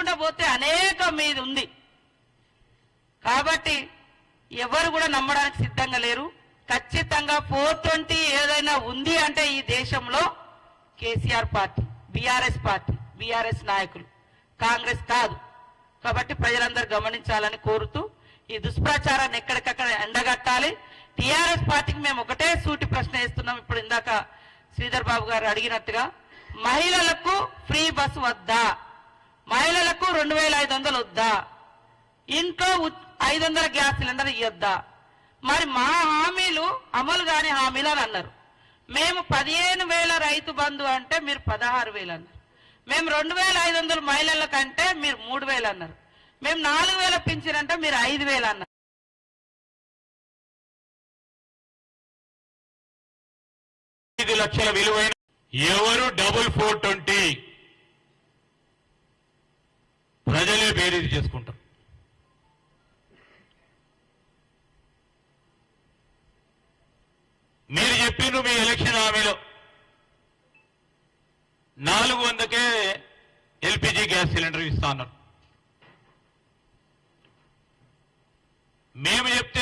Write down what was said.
చెప్పుకుంటూ పోతే అనేకం మీది ఉంది కాబట్టి ఎవరు కూడా నమ్మడానికి సిద్ధంగా లేరు. ఖచ్చితంగా ఫోర్ ట్వంటీ ఏదైనా ఉంది అంటే ఈ దేశంలో కేసీఆర్ పార్టీ బీఆర్ఎస్ పార్టీ బీఆర్ఎస్ నాయకులు. కాంగ్రెస్ కాదు. కాబట్టి ప్రజలందరూ గమనించాలని కోరుతూ ఈ దుష్ప్రచారాన్ని ఎక్కడికక్కడ ఎండగట్టాలి. టీఆర్ఎస్ పార్టీకి మేము ఒకటే సూటి ప్రశ్న వేస్తున్నాం. ఇప్పుడు ఇందాక శ్రీధర్ బాబు గారు అడిగినట్టుగా మహిళలకు ఫ్రీ బస్సు వద్దా? మహిళలకు రెండు వేల ఐదు వందలు వద్దా? ఇంట్లో ఐదు వందల గ్యాస్ సిలిండర్ ఇవ్వద్దా మరి మా హామీలు అమలు కాని హామీలు అని అన్నారు. మేము పదిహేను వేల రైతు బంధు అంటే మీరు పదహారు వేలు అన్నారు. మేము రెండు వేల ఐదు వందలు మహిళల కంటే మీరు మూడు వేలు అన్నారు. మేము నాలుగు వేల పింఛన్ అంటే మీరు ఐదు వేలు అన్నారు. ఐదు లక్షల విలువైన ఎవరు డబుల్ ఫోర్ ట్వంటీ? ప్రజలే బేరీజు చేసుకుంటారు మీరు చెప్పిండ్రు మీ ఎలక్షన్ హామీలో. నాలుగు వందకే ఎల్పిజి గ్యాస్ సిలిండర్ ఇస్తా అన్నారు. మేము చెప్తే